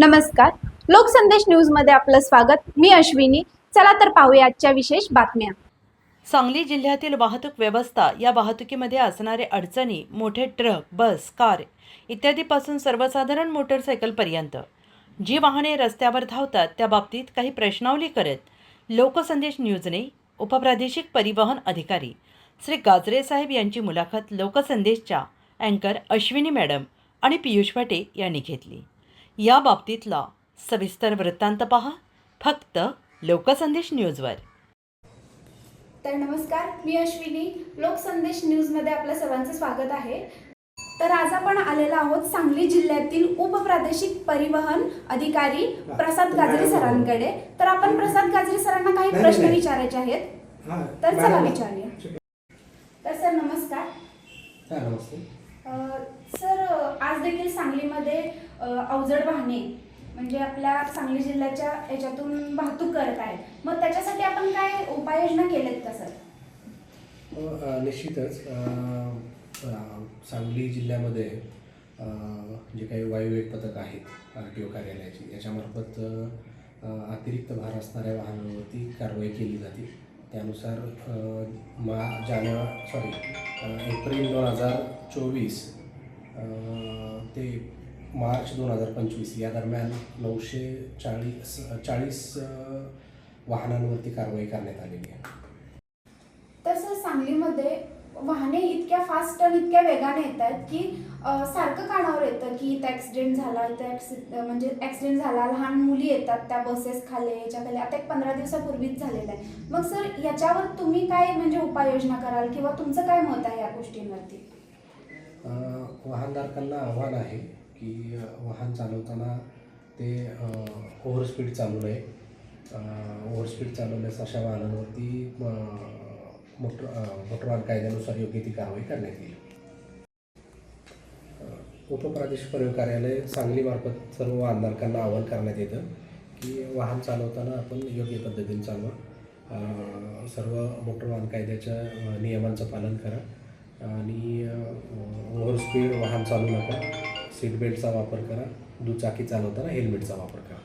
नमस्कार. लोकसंदेश न्यूजमध्ये आपलं स्वागत. मी अश्विनी. चला तर पाहूया आजच्या विशेष बातम्या. सांगली जिल्ह्यातील वाहतूक व्यवस्था या वाहतुकीमध्ये असणारे अडचणी मोठे ट्रक बस कार इत्यादीपासून सर्वसाधारण मोटरसायकलपर्यंत जी वाहने रस्त्यावर धावतात त्या बाबतीत काही प्रश्नावली करत लोकसंदेश न्यूजने उपप्रादेशिक परिवहन अधिकारी श्री गाजरे साहेब यांची मुलाखत लोकसंदेशच्या अँकर अश्विनी मॅडम आणि पियुष भाटे यांनी घेतली. या बाबतीतला सविस्तर वृत्तांत पहा. फक्त लोकसंदेश न्यूजवर. तर नमस्कार मी अश्विनी. लोकसंदेश न्यूजमध्ये आपलं सर्वांचं स्वागत आहे. तर आज आपण आलेलो आहोत सांगली जिल्ह्यातील उपप्रादेशिक परिवहन अधिकारी प्रसाद गाजरे सरांकडे. तर आपण प्रसाद गाजरे सरांना काही प्रश्न. विचारायचे आहेत. तर चला. विचारूया. तर सर नमस्कार. नमस्ते. सर आज देखील सांगलीमध्ये अवजड वाहने म्हणजे आपल्या सांगली जिल्ह्याच्या याच्यातून वाहतूक करत आहेत. मग त्याच्यासाठी आपण काय उपाययोजना केल्यात का सर? निश्चितच. सांगली जिल्ह्यामध्ये जे काही वायुवेग पथक आहेत आर टी ओ कार्यालयाची याच्यामार्फत अतिरिक्त भार असणाऱ्या वाहनांवरती कारवाई केली जाते. त्यानुसार मा जानेवारी सॉरी एप्रिल दोन हजार चोवीस ते मार्च दोन हजार पंचवीस या दरम्यान नऊशे चाळीस चाळीस वाहनांवरती कारवाई करण्यात आलेली आहे. तसंच सांगलीमध्ये वाहने इतक्या फास्ट आणि इतक्या वेगाने येत आहेत की सारखं कानावर येतं की इथं ॲक्सिडेंट झाला इथं ॲक्सि म्हणजे ॲक्सिडेंट झाला लहान मुली येतात त्या बसेस खाली याच्या खाली आता एक पंधरा दिवसापूर्वीच झालेलं आहे. मग सर याच्यावर तुम्ही काय म्हणजे उपाययोजना कराल किंवा तुमचं काय मत आहे या गोष्टींवरती? वाहनधारकांना आव्हान आहे की वाहन चालवताना ते ओव्हर स्पीड चालू नये. ओव्हर स्पीड चालवल्यास अशा वाहनांवरती मोटर मोटर वाहन कायद्यानुसार योग्य ती कारवाई करण्यात येईल. उपप्रादेशिक परिवहन कार्यालय सांगलीमार्फत सर्व वाहनधारकांना आवाहन करण्यात येतं की वाहन चालवताना आपण योग्य पद्धतीने चालवा. सर्व मोटर वाहन कायद्याच्या नियमांचं पालन करा. आणि ओव्हर स्पीड वाहन चालू नका. सीट बेल्टचा वापर करा. दुचाकी चालवताना हेल्मेटचा वापर करा.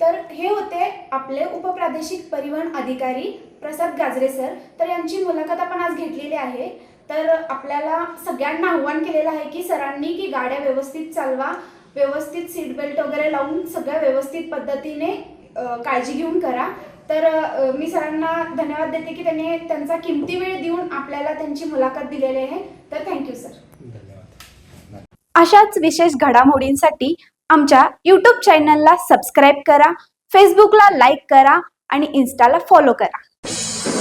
तर हे होते आपले उपप्रादेशिक परिवहन अधिकारी प्रसाद गाजरे सर तर यांची मुलाखत आपण आज घेतलेली आहे. तर आपल्याला सगळ्यांना आव्हान केलेलं आहे की सरांनी की गाड्या व्यवस्थित चालवा व्यवस्थित सीट बेल्ट वगैरे लावून सगळ्या व्यवस्थित पद्धतीने काळजी घेऊन करा. तर मी सरांना धन्यवाद देते की त्यांनी त्यांचा किमती वेळ देऊन आपल्याला त्यांची मुलाखत दिलेली आहे. तर थँक्यू सर अशाच विशेष घडामोडींसाठी आमच्या यूट्यूब चॅनलला सबस्क्राईब करा फेसबुकला लाईक करा आणि इन्स्टाला फॉलो करा. you